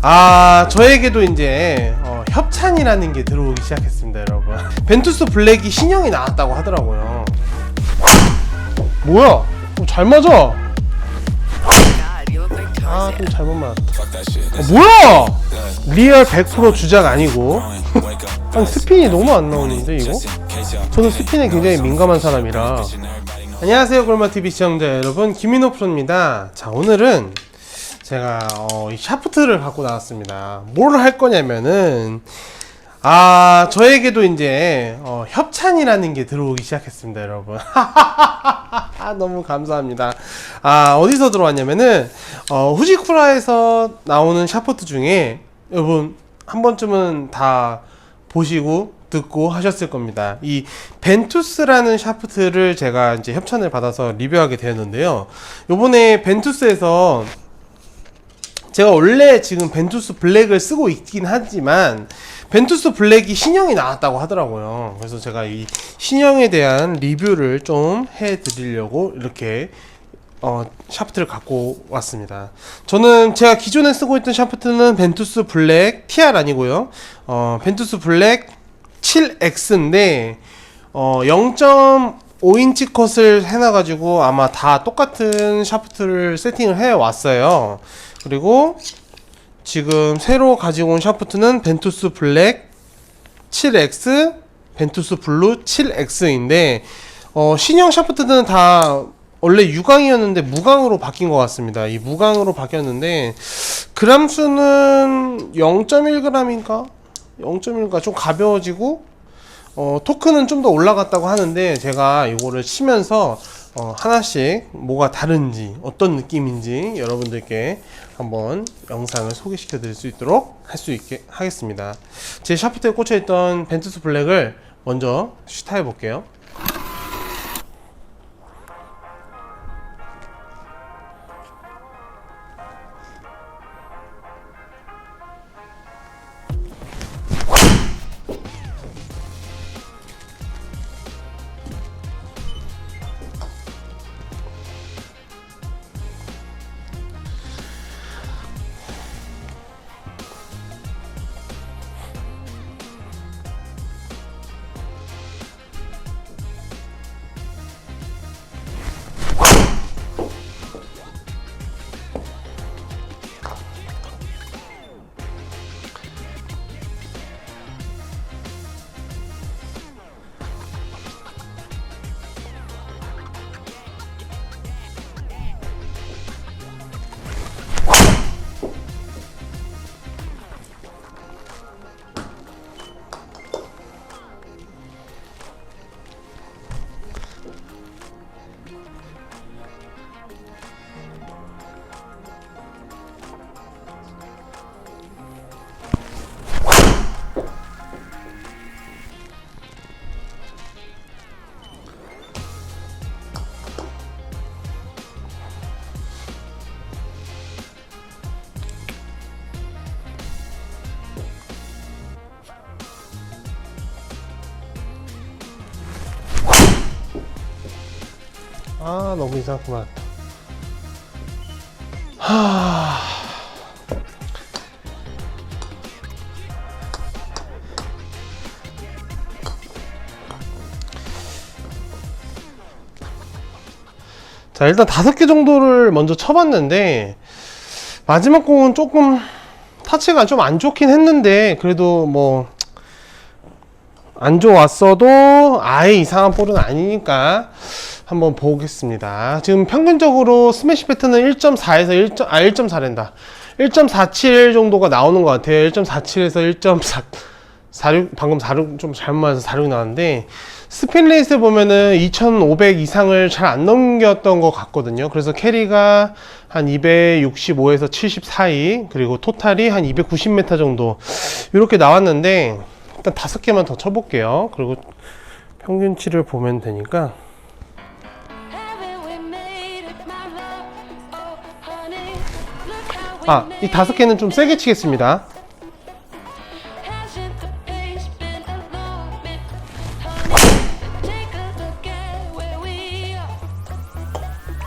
아 저에게도 이제 어, 협찬이라는 게 들어오기 시작했습니다 여러분. 벤투스 블랙이 신형이 나왔다고 하더라고요. 뭐야? 어, 잘 맞아. 아 좀 잘못 맞았다. 어, 뭐야? 리얼 100% 주작 아니고. 아니 스핀이 너무 안 나오는데 이거? 저는 스핀에 굉장히 민감한 사람이라. 안녕하세요 골마TV 시청자 여러분. 김민호 프로입니다. 자 오늘은 제가 어, 이 샤프트를 갖고 나왔습니다 뭘 할 거냐면은 아 저에게도 이제 어, 협찬이라는 게 들어오기 시작했습니다 여러분 너무 감사합니다 아 어디서 들어왔냐면은 어, 후지쿠라에서 나오는 샤프트 중에 여러분 한 번쯤은 다 보시고 듣고 하셨을 겁니다. 이 벤투스라는 샤프트를 제가 이제 협찬을 받아서 리뷰하게 되었는데요. 요번에 벤투스에서 제가 원래 지금 벤투스 블랙을 쓰고 있긴 하지만 벤투스 블랙이 신형이 나왔다고 하더라고요. 그래서 제가 이 신형에 대한 리뷰를 좀 해드리려고 이렇게 어, 샤프트를 갖고 왔습니다. 저는 제가 기존에 쓰고 있던 샤프트는 벤투스 블랙 TR 아니고요. 어, 벤투스 블랙 7X인데 어, 0.5인치 컷을 해놔가지고 아마 다 똑같은 샤프트를 세팅을 해 왔어요. 그리고 지금 새로 가지고 온 샤프트는 벤투스 블랙 7X, 벤투스 블루 7X인데 어, 신형 샤프트는 다 원래 유광이었는데 무광으로 바뀐 것 같습니다. 이 무광으로 바뀌었는데 그람 수는 0.1g인가? 0.1가 좀 가벼워지고 어, 토크는 좀 더 올라갔다고 하는데 제가 이거를 치면서 어, 하나씩 뭐가 다른지 어떤 느낌인지 여러분들께 한번 영상을 소개시켜 드릴 수 있도록 할 수 있게 하겠습니다. 제 샤프트에 꽂혀 있던 벤투스 블랙을 먼저 시타해 볼게요. 아 너무 이상하구만. 하... 자 일단 다섯 개 정도를 먼저 쳐봤는데 마지막 공은 조금 타치가 좀 안 좋긴 했는데 그래도 뭐 안 좋았어도 아예 이상한 볼은 아니니까 한번 보겠습니다. 지금 평균적으로 스매시 패턴은 1.4에서 1. 아 1.4랜다. 1.47 정도가 나오는 것 같아요. 1.47에서 1.4 46 방금 46 좀 잘못 맞아서 46 나왔는데 스핀 레이스 보면은 2,500 이상을 잘 안 넘겼던 것 같거든요. 그래서 캐리가 한 265에서 70 사이 그리고 토탈이 한 290m 정도 이렇게 나왔는데 일단 다섯 개만 더 쳐볼게요. 그리고 평균치를 보면 되니까 아, 이 다섯 개는 좀 세게 치겠습니다.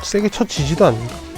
세게 쳐지지도 않는다.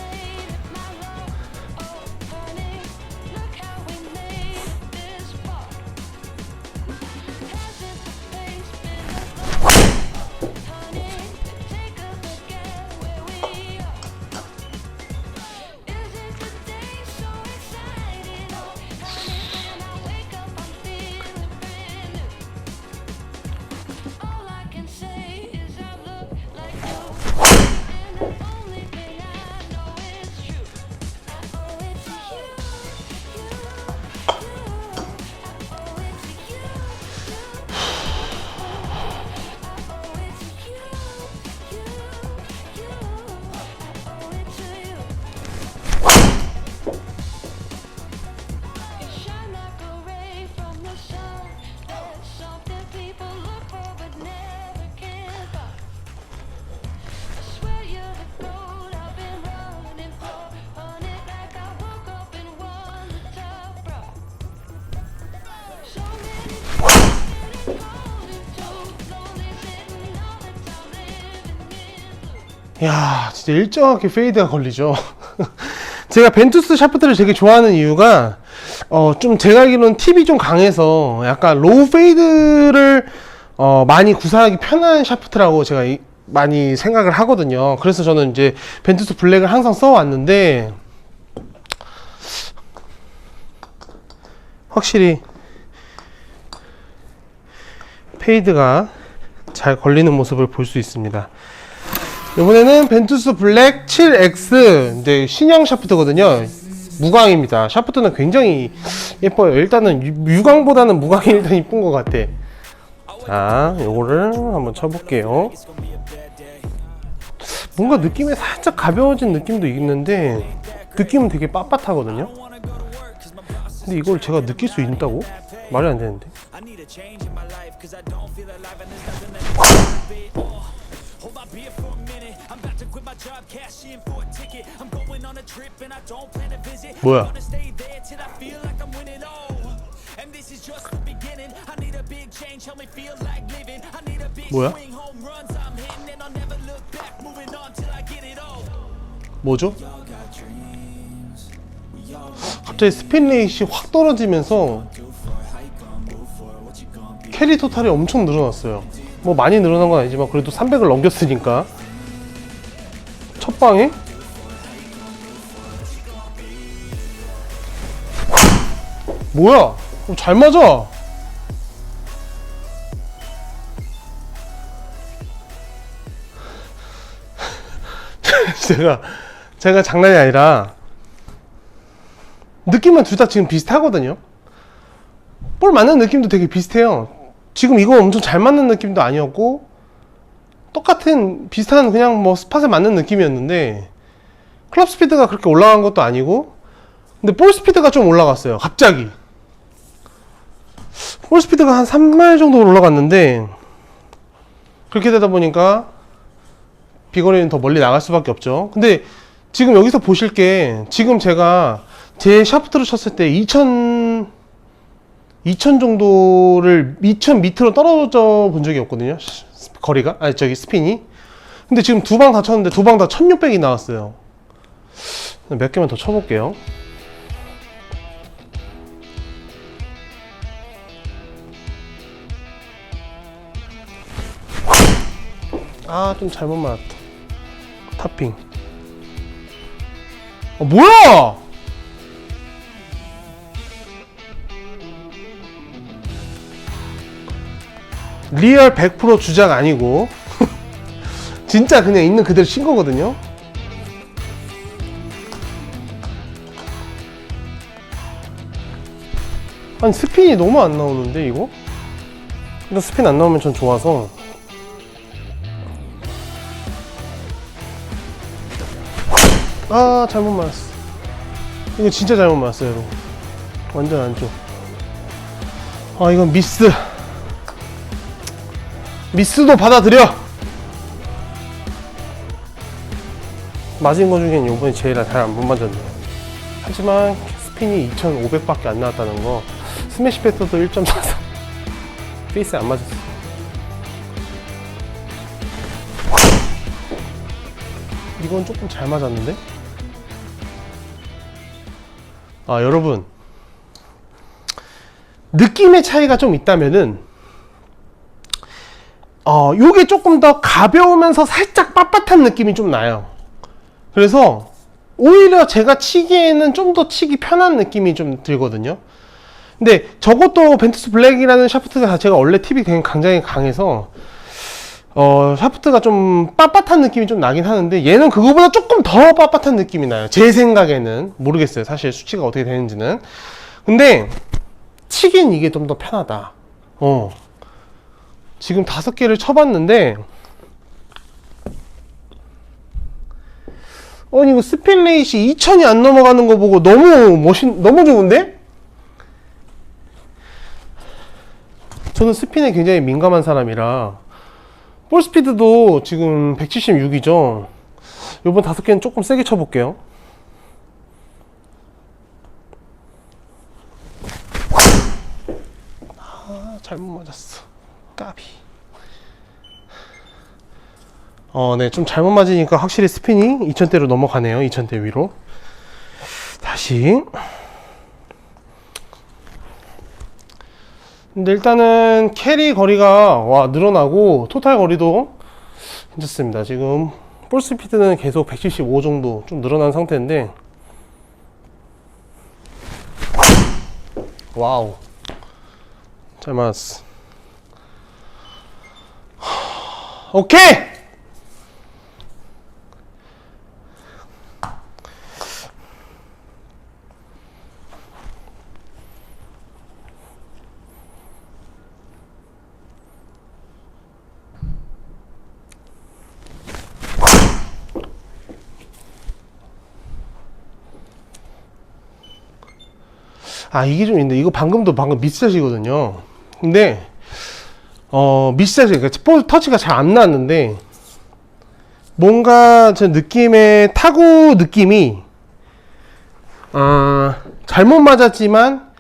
야 진짜 일정하게 페이드가 걸리죠. 제가 벤투스 샤프트를 되게 좋아하는 이유가 어 좀 제가 알기로는 팁이 좀 강해서 약간 로우 페이드를 어 많이 구사하기 편한 샤프트라고 제가 이- 많이 생각을 하거든요. 그래서 저는 이제 벤투스 블랙을 항상 써왔는데 확실히 페이드가 잘 걸리는 모습을 볼 수 있습니다 이번에는 벤투스 블랙 7X 이제 신형 샤프트거든요. 무광입니다. 샤프트는 굉장히 예뻐요. 일단은 유- 유광보다는 무광이 일단 이쁜 것 같아. 자, 요거를 한번 쳐볼게요. 뭔가 느낌이 살짝 가벼워진 느낌도 있는데 느낌은 되게 빳빳하거든요. 근데 이걸 제가 느낄 수 있다고? 말이 안 되는데. 뭐야? 뭐야? 뭐죠? 갑자기 레이시 확 떨어지면서 캐리 토탈이 엄청 늘어났어요. 뭐 많이 늘어난 건 아니지만 그래도 300을 넘겼으니까 첫 방에 뭐야? 어, 잘 맞아. 제가 제가 장난이 아니라 느낌은 둘다 지금 비슷하거든요. 볼 맞는 느낌도 되게 비슷해요. 지금 이거 엄청 잘 맞는 느낌도 아니었고 똑같은 비슷한 그냥 뭐 스팟에 맞는 느낌이었는데 클럽 스피드가 그렇게 올라간 것도 아니고 근데 볼 스피드가 좀 올라갔어요. 갑자기 볼 스피드가 한 3마일 정도 올라갔는데 그렇게 되다 보니까 비거리는 더 멀리 나갈 수밖에 없죠. 근데 지금 여기서 보실 게 지금 제가 제 샤프트로 쳤을 때 2000, 2000 정도를 2000 밑으로 떨어져 본 적이 없거든요. 시- 거리가 아니 저기 스핀이. 근데 지금 두 방 다 쳤는데 두 방 다 1600이 나왔어요. 몇 개만 더 쳐볼게요. 아, 좀 잘못 맞았다. 탑핑. 어, 뭐야! 리얼 100% 주작 아니고 진짜 그냥 있는 그대로 친 거거든요. 아니 스핀이 너무 안 나오는데 이거? 일단 스핀 안 나오면 전 좋아서. 아 잘못 맞았어. 이거 진짜 잘못 맞았어요 여러분. 완전 안쪽 아 이건 미스 미스도 받아들여. 맞은 거 중엔 이번에 제일 잘안 맞았네요. 하지만 스핀이 2500밖에 안 나왔다는 거 스매시 패스도 1.43 페이스에 안 맞았어 이건 조금 잘 맞았는데? 아 여러분. 느낌의 차이가 좀 있다면은 어 요게 조금 더 가벼우면서 살짝 빳빳한 느낌이 좀 나요 그래서 오히려 제가 치기에는 좀 더 치기 편한 느낌이 좀 들거든요 근데 저것도 벤투스 블랙이라는 샤프트 자체가 원래 팁이 굉장히 강해서 어, 샤프트가 좀 빳빳한 느낌이 좀 나긴 하는데 얘는 그거보다 조금 더 빳빳한 느낌이 나요. 제 생각에는 모르겠어요. 사실 수치가 어떻게 되는지는. 근데 치긴 이게 좀 더 편하다. 어. 지금 다섯 개를 쳐봤는데 아니 이거 스핀 레이시 2000이 안 넘어가는 거 보고 너무 멋있 너무 좋은데? 저는 스핀에 굉장히 민감한 사람이라 볼 스피드도 지금 176이죠. 요번 다섯 개는 조금 세게 쳐볼게요. 아, 잘못 맞았어. 까비. 어, 네, 좀 잘못 맞으니까 확실히 스핀이 2000대로 넘어가네요. 2000대 위로. 다시. 근데 일단은 캐리 거리가 와 늘어나고 토탈 거리도 괜찮습니다. 지금 볼 스피드는 계속 175 정도 좀 늘어난 상태인데 와우 잘 맞았어. 오케이! 아 이게 좀 있는데 이거 방금도 방금 미스샷이거든요 근데 어 미스샷이 그러니까 볼 터치가 잘 안 나왔는데 뭔가 제 느낌의 타구 느낌이 아 잘못 맞았지만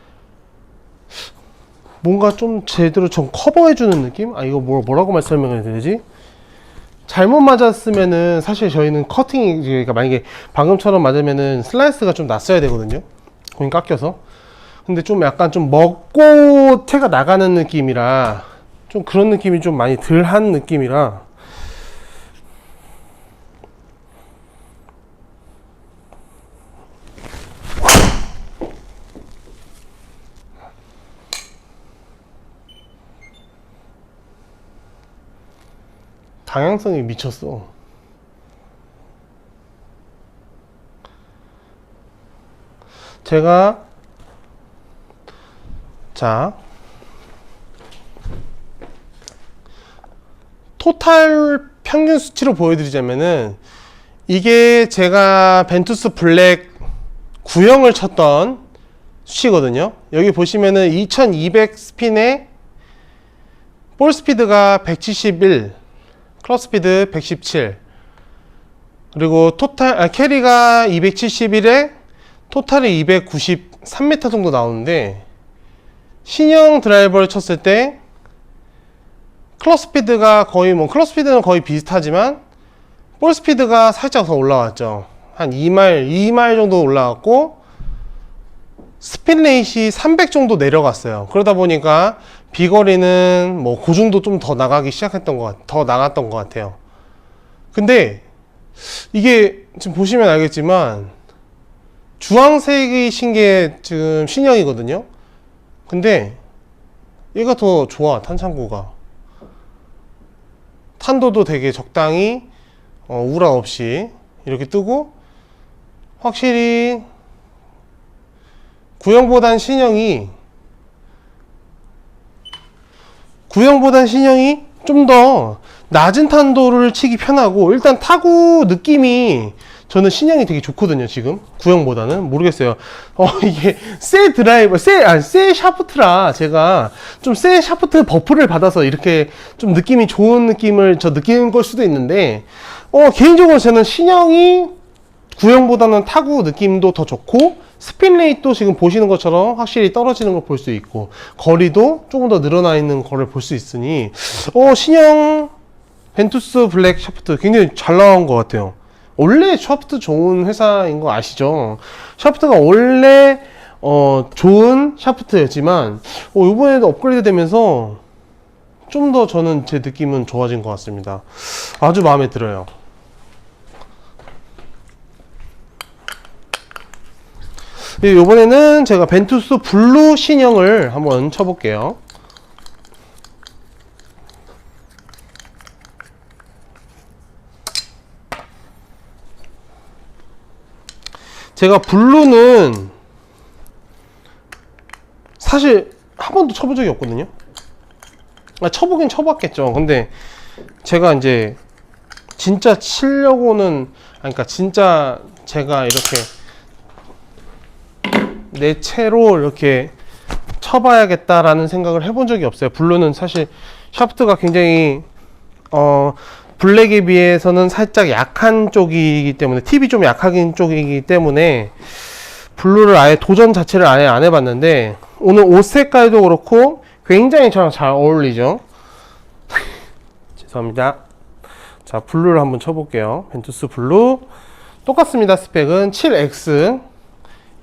뭔가 좀 제대로 좀 커버해주는 느낌? 아 이거 뭐, 뭐라고 말씀해야 되지? 잘못 맞았으면은 사실 저희는 커팅이 그러니까 만약에 방금처럼 맞으면은 슬라이스가 좀 났어야 되거든요 공이 깎여서 근데 좀 약간 좀 먹고 태가 나가는 느낌이라 좀 그런 느낌이 좀 많이 덜 한 느낌이라 방향성이 미쳤어. 제가 자 토탈 평균 수치로 보여드리자면은 이게 제가 벤투스 블랙 구형을 쳤던 수치거든요. 여기 보시면은 2200 스핀에 볼 스피드가 171, 클럽 스피드 117, 그리고 토탈 아, 캐리가 271에 토탈이 293m 정도 나오는데 신형 드라이버를 쳤을 때 클럽 스피드가 거의 뭐 클럽 스피드는 거의 비슷하지만 볼 스피드가 살짝 더 올라왔죠. 한 2마일, 2마일 정도 올라왔고 스핀 레이시 300 정도 내려갔어요. 그러다 보니까 비거리는 뭐그 정도 좀 더 나가기 시작했던 것 같, 더 나갔던 것 같아요. 근데 이게 지금 보시면 알겠지만 주황색이 신 게 지금 신형이거든요. 근데 얘가 더 좋아 탄창구가 탄도도 되게 적당히 어, 우라 없이 이렇게 뜨고 확실히 구형보단 신형이 구형보단 신형이 좀 더 낮은 탄도를 치기 편하고 일단 타구 느낌이 저는 신형이 되게 좋거든요 지금. 구형보다는. 모르겠어요. 어 이게 새 드라이버 새아새 샤프트라 제가 좀 새 샤프트 버프를 받아서 이렇게 좀 느낌이 좋은 느낌을 저 느끼는 걸 수도 있는데 어 개인적으로 저는 신형이 구형보다는 타구 느낌도 더 좋고 스핀 레이트도 지금 보시는 것처럼 확실히 떨어지는 걸 볼 수 있고 거리도 조금 더 늘어나 있는 거를 볼 수 있으니 어 신형 벤투스 블랙 샤프트 굉장히 잘 나온 것 같아요. 원래 샤프트 좋은 회사인 거 아시죠? 샤프트가 원래 어 좋은 샤프트였지만 어 이번에도 업그레이드 되면서 좀 더 저는 제 느낌은 좋아진 것 같습니다. 아주 마음에 들어요. 네, 이번에는 제가 벤투스 블루 신형을 한번 쳐볼게요. 제가 블루는 사실 한 번도 쳐본 적이 없거든요. 아, 쳐보긴 쳐봤겠죠. 근데 제가 이제 진짜 치려고는, 아니, 그러니까 진짜 제가 이렇게 내 채로 이렇게 쳐봐야겠다라는 생각을 해본 적이 없어요. 블루는 사실 샤프트가 굉장히 어 블랙에 비해서는 살짝 약한 쪽이기 때문에 팁이 좀 약하긴 쪽이기 때문에 블루를 아예 도전 자체를 아예 안 해봤는데 오늘 옷 색깔도 그렇고 굉장히 저랑 잘 어울리죠. 죄송합니다. 자, 블루를 한번 쳐볼게요. 벤투스 블루. 똑같습니다. 스펙은 7X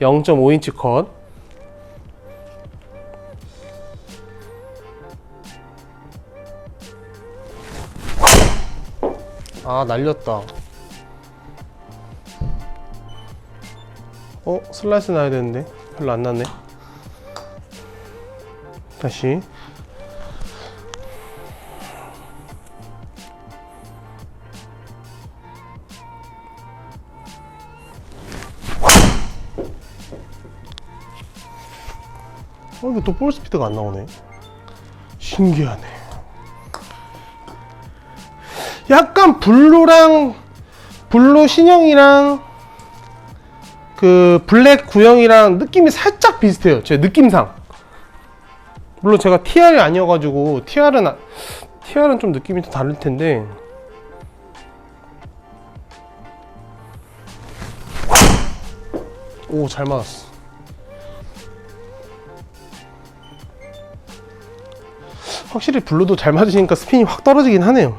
0.5인치 컷. 아, 날렸다. 어, 슬라이스 나야 되는데. 별로 안 났네. 다시. 어, 이거 또볼 스피드가 안 나오네. 신기하네. 약간 블루랑 블루 신형이랑 그 블랙 구형이랑 느낌이 살짝 비슷해요. 제 느낌상. 물론 제가 TR이 아니어가지고 TR은 아- TR은 좀 느낌이 좀 다를 텐데. 오, 잘 맞았어. 확실히 블루도 잘 맞으니까 스핀이 확 떨어지긴 하네요.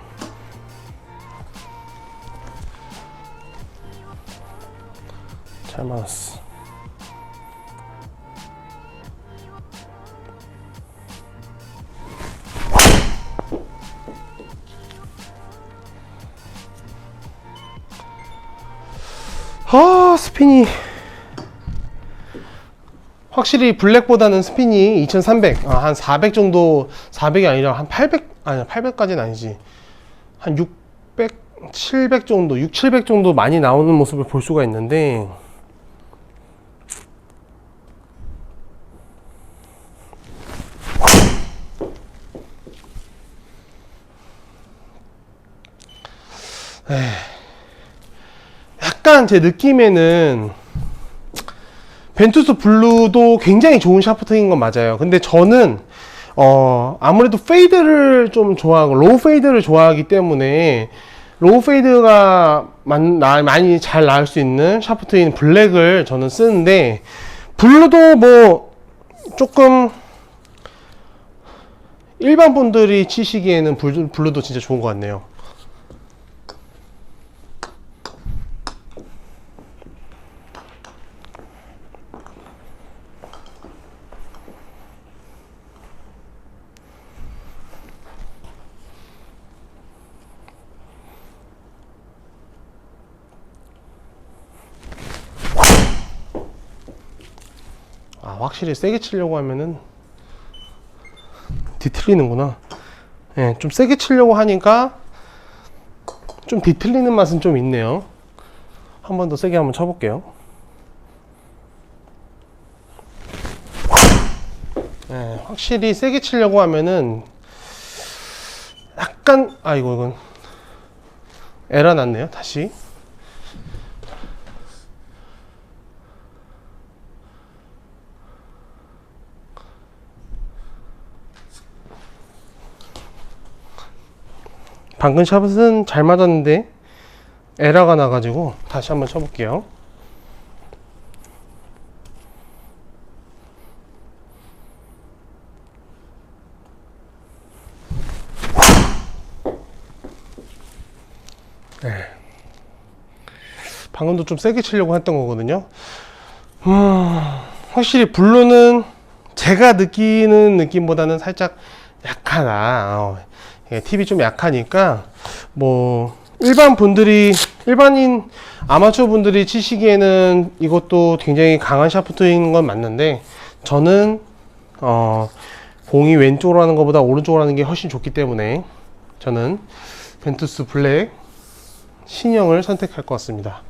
잘 맞았어. 아, 스핀이 확실히 블랙보다는 스핀이 2300, 아, 한 400 정도, 400이 아니라 한 800, 아니 800까지는 아니지. 한 600, 700 정도, 6, 700 정도 많이 나오는 모습을 볼 수가 있는데, 약간 제 느낌에는 벤투스 블루도 굉장히 좋은 샤프트인 건 맞아요. 근데 저는 어 아무래도 페이드를 좀 좋아하고 로우 페이드를 좋아하기 때문에 로우 페이드가 많이 잘 나올 수 있는 샤프트인 블랙을 저는 쓰는데 블루도 뭐 조금 일반 분들이 치시기에는 블루, 블루도 진짜 좋은 것 같네요. 아 확실히 세게 치려고 하면은 뒤틀리는구나. 예, 좀 세게 치려고 하니까 좀 뒤틀리는 맛은 좀 있네요. 한 번 더 세게 한번 쳐볼게요. 예, 확실히 세게 치려고 하면은 약간 아이고 이건 에러 났네요 다시 방금 샷은 잘 맞았는데 에러가 나가지고 다시 한번 쳐볼게요. 네. 방금도 좀 세게 치려고 했던 거거든요. 음, 확실히 블루는 제가 느끼는 느낌보다는 살짝 약하다. 어, 예, 팁이 좀 약하니까 뭐 일반 분들이 일반인 아마추어 분들이 치시기에는 이것도 굉장히 강한 샤프트인 건 맞는데 저는 어 공이 왼쪽으로 하는 것보다 오른쪽으로 하는 게 훨씬 좋기 때문에 저는 벤투스 블랙 신형을 선택할 것 같습니다.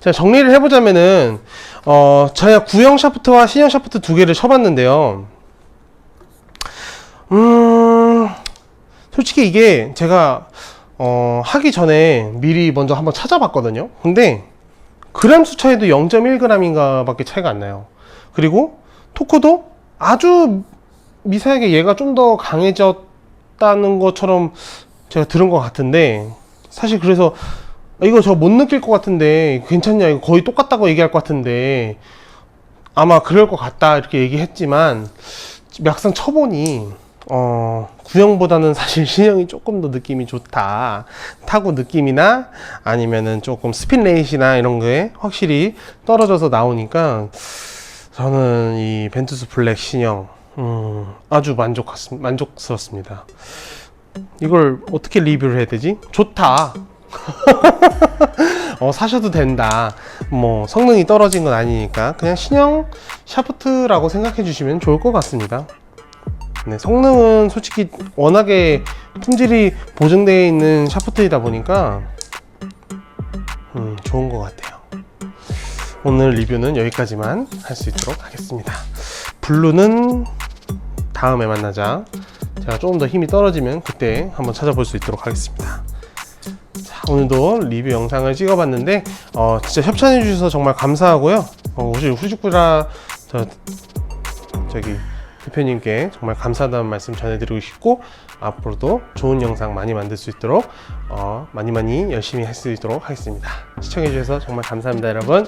자 정리를 해보자면은 어 제가 구형 샤프트와 신형 샤프트 두 개를 쳐봤는데요. 음, 솔직히 이게 제가 어, 하기 전에 미리 먼저 한번 찾아봤거든요. 근데 그램 수 차이도 0.1g인가 밖에 차이가 안 나요. 그리고 토크도 아주 미세하게 얘가 좀 더 강해졌다는 것처럼 제가 들은 것 같은데 사실 그래서 이거 저 못 느낄 것 같은데 괜찮냐 이거 거의 똑같다고 얘기할 것 같은데 아마 그럴 것 같다 이렇게 얘기했지만 막상 쳐보니 어, 구형보다는 사실 신형이 조금 더 느낌이 좋다. 타고 느낌이나 아니면은 조금 스핀 레이시나 이런 거에 확실히 떨어져서 나오니까 저는 이 벤투스 블랙 신형 음, 아주 만족 만족스럽습니다. 이걸 어떻게 리뷰를 해야 되지? 좋다. 어, 사셔도 된다. 뭐 성능이 떨어진 건 아니니까 그냥 신형 샤프트라고 생각해 주시면 좋을 것 같습니다. 네, 성능은 솔직히 워낙에 품질이 보증되어 있는 샤프트이다 보니까 음, 좋은 것 같아요. 오늘 리뷰는 여기까지만 할 수 있도록 하겠습니다. 블루는 다음에 만나자. 제가 조금 더 힘이 떨어지면 그때 한번 찾아볼 수 있도록 하겠습니다. 자, 오늘도 리뷰 영상을 찍어봤는데 어, 진짜 협찬해 주셔서 정말 감사하고요. 어, 혹시 후지쿠라 저 저기 대표님께 정말 감사하다는 말씀 전해드리고 싶고 앞으로도 좋은 영상 많이 만들 수 있도록 어, 많이 많이 열심히 할 수 있도록 하겠습니다. 시청해 주셔서 정말 감사합니다, 여러분.